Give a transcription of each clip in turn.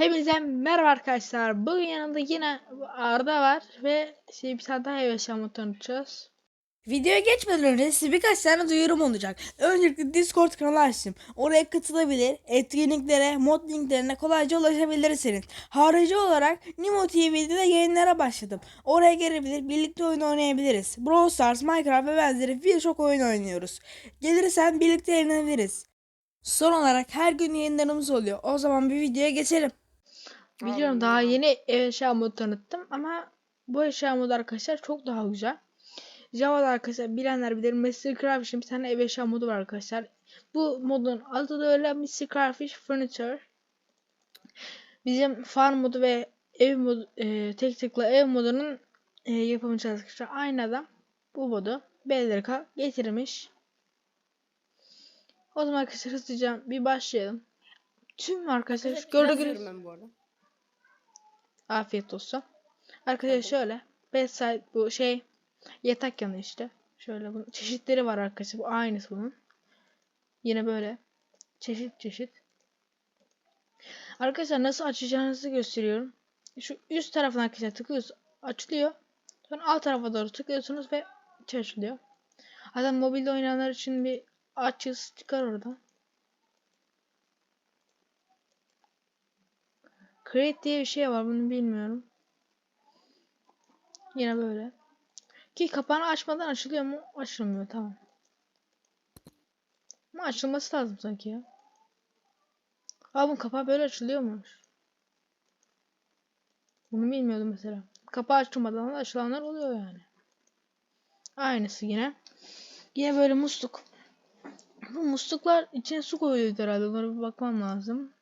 Hepinize merhaba arkadaşlar. Bugün yanımda yine Arda var ve şey bir tane daha yaşamı tanıtacağız. Videoya geçmeden önce size birkaç tane duyurum olacak. Öncelikle Discord kanalı açtım. Oraya katılabilir, etkinliklere, mod linklerine kolayca ulaşabilirsiniz. Harici olarak Nimo TV'de de yayınlara başladım. Oraya gelebilir, birlikte oyun oynayabiliriz. Brawl Stars, Minecraft ve benzeri birçok oyun oynuyoruz. Gelirsen birlikte eğlenebiliriz. Son olarak her gün yayınlarımız oluyor. O zaman bir videoya geçelim. Biliyorum daha yeni ev eşya modu tanıttım ama bu eşya modu arkadaşlar çok daha güzel. Java'da arkadaşlar bilenler bilir Mr. Crayfish'in bir tane ev eşya modu var arkadaşlar. Bu modun adı da öyle Mr. Crayfish Furniture. Bizim farm modu ve ev modu, e, tek tıkla ev modunun e, yapımcısı arkadaşlar. Aynı adam bu modu Belirka getirmiş. O zaman arkadaşlar hızlıca bir başlayalım. Tüm arkadaşlar gördüğünüz. Afiyet olsun. Arkadaşlar şöyle. Bedside bu şey yatak yanı işte. Şöyle bunun çeşitleri var arkadaşlar. Bu aynısı bunun. Yine böyle çeşit çeşit. Arkadaşlar nasıl açacağınızı gösteriyorum. Şu üst tarafına arkadaşlar tıklıyorsunuz. Açılıyor. Sonra alt tarafa doğru tıklıyorsunuz ve açılıyor. Zaten mobilde oynayanlar için bir açız çıkar orada. Create diye bir şey var bunu bilmiyorum. Yine böyle. Ki kapağını açmadan açılıyor mu? Açılmıyor tamam. Ama açılması lazım sanki ya. Aa bunun kapağı böyle açılıyormuş. Bunu bilmiyordum mesela. Kapağı açılmadan da açılanlar oluyor yani. Aynısı yine. Yine böyle musluk. Bu musluklar içine su koyuyor herhalde. Onlara bir bakmam lazım.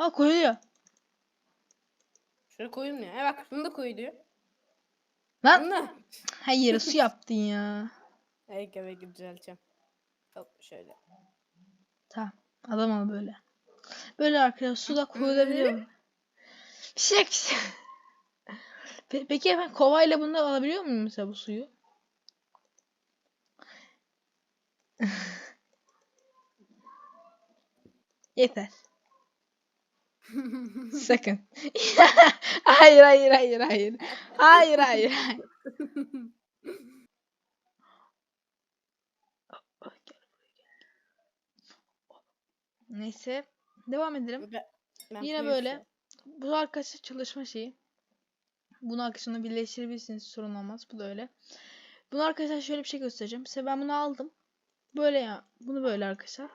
Ha koyuluyor. Şöyle koyayım ya. E bak şunu da koy diyor. Lan Bunu da. hayır su yaptın ya. Belki belki düzelteceğim. Hop şöyle. Tamam. Adam ol böyle. Böyle arkadaşlar suda koyulabiliyor. Bir şey bir şey. Pe- Peki ben kovayla bunu alabiliyor muyum mesela bu suyu? Yeter. Sakın. hayır hayır hayır hayır. Hayır hayır. hayır. Neyse. Devam edelim. Ben- ben Yine böyle. Bu arkadaşlar çalışma şeyi. Bunu arkadaşlarla birleştirebilirsiniz sorun olmaz. Bu da öyle. Bunu arkadaşlar şöyle bir şey göstereceğim. Mesela ben bunu aldım. Böyle ya. Bunu böyle arkadaşlar.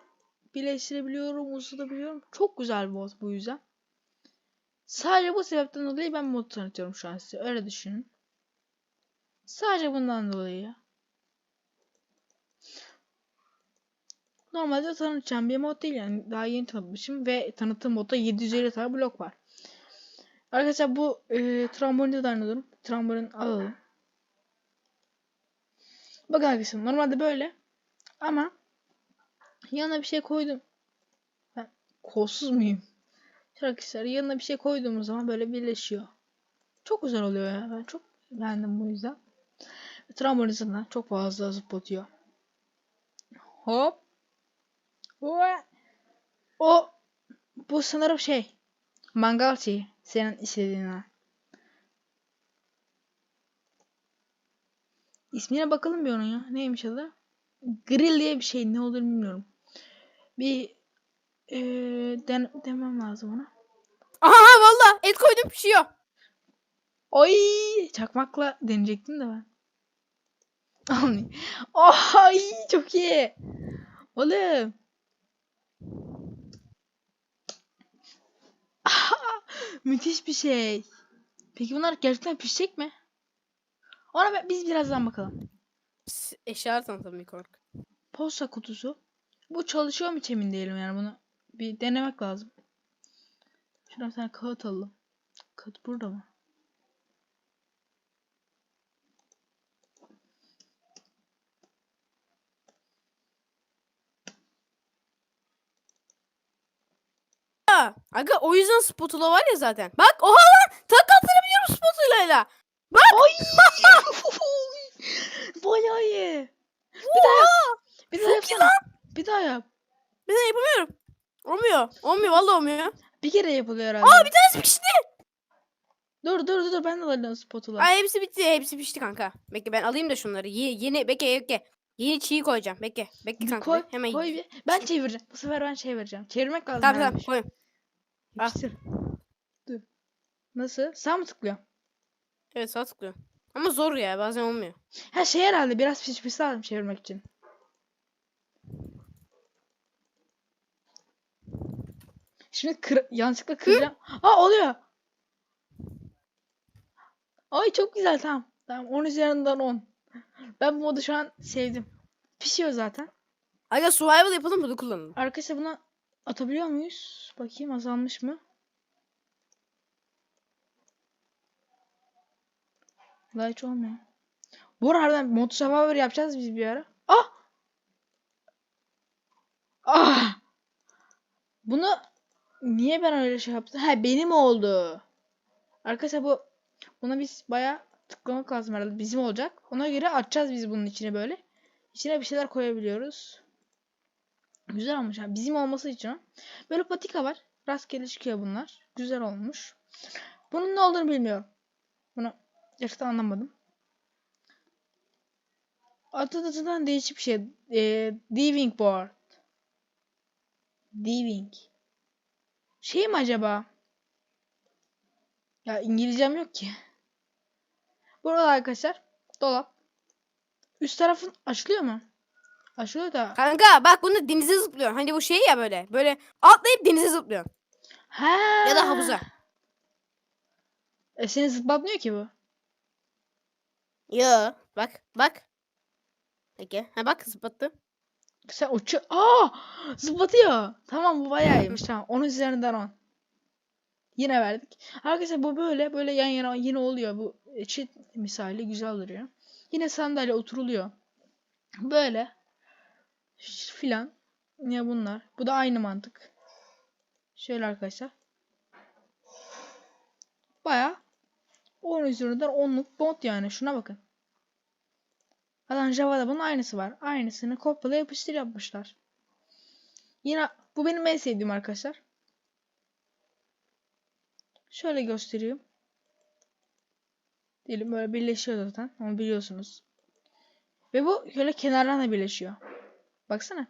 Birleştirebiliyorum, uzatabiliyorum. Çok güzel mod bu yüzden. Sadece bu sebepten dolayı ben mod tanıtıyorum şu an size. Öyle düşünün. Sadece bundan dolayı. Normalde tanıtacağım bir mod değil yani. Daha yeni tanıtmışım ve tanıtım modda 750 tane blok var. Arkadaşlar bu e, trambolini de anladım. Trambolin alalım. Bakın arkadaşlar normalde böyle. Ama yanına bir şey koydum. Ben kolsuz muyum? Arkadaşlar yanına bir şey koyduğumuz zaman böyle birleşiyor. Çok güzel oluyor ya. Ben çok beğendim bu yüzden. Trambolin zaten çok fazla zıplatıyor. Hop. Oy. O bu sanırım şey. Mangal şeyi. Senin istediğin. İsmine bakalım bir onun ya. Neymiş adı? Grill diye bir şey. Ne olduğunu bilmiyorum. Bir eee den demem lazım ona. Aha valla et koydum pişiyor. Oy çakmakla deneyecektim de ben. Ay çok iyi. Oğlum. Müthiş bir şey. Peki bunlar gerçekten pişecek mi? Ona be- biz birazdan bakalım. Eşya tanıtım bir kork. Posta kutusu. Bu çalışıyor mu hiç emin değilim yani bunu. Bir denemek lazım. Şuradan bir tane kağıt alalım. Kağıt burada mı? Aga o yüzden spatula var ya zaten. Bak oha lan tak attırabiliyorum spatulayla. Ay! Bayağı iyi. Bir daha yap. Bir daha yapsana. Bir daha yap. Ben yapamıyorum. Olmuyor. Olmuyor vallahi olmuyor. Bir kere yapılıyor herhalde. Aa bir tanesi pişti. Dur dur dur dur ben de alayım spatula. Ay hepsi bitti. Hepsi pişti kanka. Bekle ben alayım da şunları. Ye- yeni bekle bekle. Yeni çiğ koyacağım. Bekle. Bekle kanka. koy. Hemen koy bir. Ben çevireceğim. Bu sefer ben çevireceğim. Çevirmek lazım. Tamam her tamam koy. Yapıştır. Dur. Nasıl? Sağ mı tıklıyor? Evet sağ tıklıyorum. Ama zor ya bazen olmuyor. Ha şey herhalde biraz pişmesi lazım çevirmek için. Şimdi kır yanlışlıkla kıracağım. Aa oluyor. Ay çok güzel tamam. Tamam 10 üzerinden 10. Ben bu modu şu an sevdim. Pişiyor zaten. Aga survival yapalım bunu kullanalım. Arkadaşlar buna atabiliyor muyuz? Bakayım azalmış mı? Daha hiç olmuyor. Bu arada mod survivor yapacağız biz bir ara. Ah! Ah! Bunu niye ben öyle şey yaptım? Ha benim oldu. Arkadaşlar bu buna biz baya tıklamak lazım herhalde. Bizim olacak. Ona göre açacağız biz bunun içine böyle. İçine bir şeyler koyabiliyoruz. Güzel olmuş. Yani bizim olması için. Böyle patika var. Rastgele çıkıyor bunlar. Güzel olmuş. Bunun ne olduğunu bilmiyorum. Bunu gerçekten anlamadım. Adı adından değişik bir şey. Ee, Diving board. Diving. Şey mi acaba? Ya İngilizcem yok ki. Burada arkadaşlar dolap. Üst tarafın açılıyor mu? Açılıyor da. Kanka bak bunu denize zıplıyor. Hani bu şey ya böyle. Böyle atlayıp denize zıplıyor. Ha. Ya da havuza. E seni zıplatmıyor ki bu. Yo bak bak. Peki. Ha bak zıplattı. Sen uçu... Aa! Zıplatıyor. Tamam bu bayağı iyiymiş. Tamam. 10 üzerinden 10. Yine verdik. Arkadaşlar bu böyle böyle yan yana yine oluyor. Bu çift misali güzel duruyor. Yine sandalye oturuluyor. Böyle filan. Ya bunlar. Bu da aynı mantık. Şöyle arkadaşlar. Baya 10 üzerinden 10'luk mod yani. Şuna bakın. Zaten Java'da bunun aynısı var. Aynısını kopyala yapıştır yapmışlar. Yine bu benim en sevdiğim arkadaşlar. Şöyle göstereyim. Diyelim böyle birleşiyor zaten. Onu biliyorsunuz. Ve bu şöyle kenardan da birleşiyor. Baksana.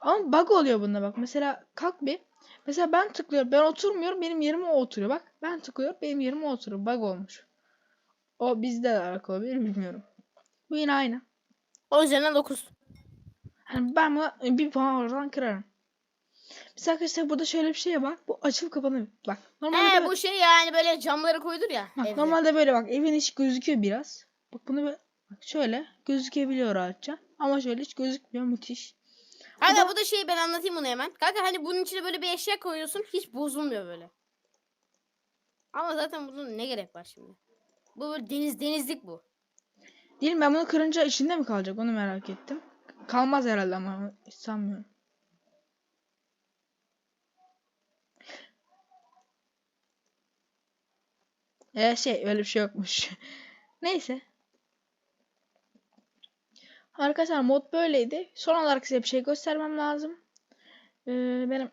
Ama bug oluyor bunda bak. Mesela kalk bir. Mesela ben tıklıyorum. Ben oturmuyorum. Benim yerime o oturuyor. Bak ben tıklıyorum. Benim yerime o oturuyor. Bug olmuş. O bizde de alakalı olabilir bilmiyorum. Bu yine aynı. O üzerinden 9. Hani ben buna bir puan oradan kırarım. Mesela arkadaşlar burada şöyle bir şey var. Bu açılıp kapanıyor. Bak. Normalde He böyle, bu şey yani böyle camları koydur ya. bak, evde. normalde böyle bak. Evin içi gözüküyor biraz. Bak bunu böyle bak şöyle gözükebiliyor rahatça. Ama şöyle hiç gözükmüyor. Müthiş. Kanka da- bu da şey ben anlatayım bunu hemen. Kanka hani bunun içine böyle bir eşya koyuyorsun hiç bozulmuyor böyle. Ama zaten bunun ne gerek var şimdi? Bu böyle deniz denizlik bu. Değil mi? Ben bunu kırınca içinde mi kalacak? Onu merak ettim. Kalmaz herhalde ama hiç sanmıyorum. Ee şey öyle bir şey yokmuş. Neyse. Arkadaşlar mod böyleydi. Son olarak size bir şey göstermem lazım. Ee, benim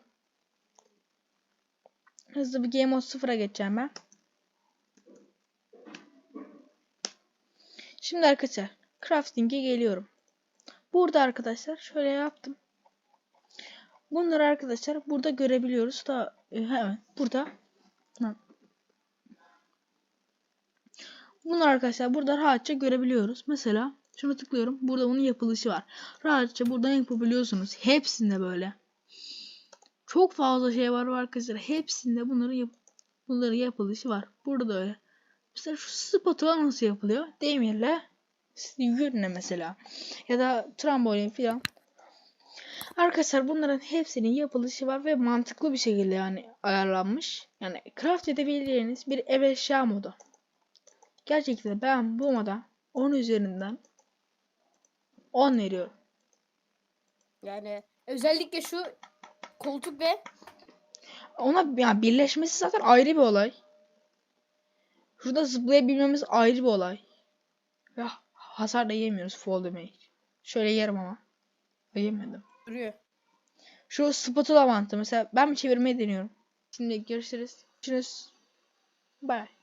hızlı bir game mode 0'a geçeceğim ben. Şimdi arkadaşlar crafting'e geliyorum. Burada arkadaşlar şöyle yaptım. Bunları arkadaşlar burada görebiliyoruz da e, hemen burada. Hı. Bunları arkadaşlar burada rahatça görebiliyoruz. Mesela şunu tıklıyorum. Burada bunun yapılışı var. Rahatça buradan yapabiliyorsunuz. Hepsinde böyle. Çok fazla şey var arkadaşlar. Hepsinde bunların yap bunların yapılışı var. Burada da öyle. Mesela şu spatula nasıl yapılıyor? Demirle yürüne mesela. Ya da trambolin filan. Arkadaşlar bunların hepsinin yapılışı var ve mantıklı bir şekilde yani ayarlanmış. Yani craft edebileceğiniz bir ev eşya modu. Gerçekten ben bu moda 10 üzerinden 10 veriyorum. Yani özellikle şu koltuk ve Ona yani birleşmesi zaten ayrı bir olay. Şurada zıplayabilmemiz ayrı bir olay. Ve hasar da yemiyoruz fall damage. Şöyle yerim ama. Yemedim. Duruyor. Şu spatula mantı mesela ben bir çevirmeyi deniyorum. Şimdi görüşürüz. Görüşürüz. Bye.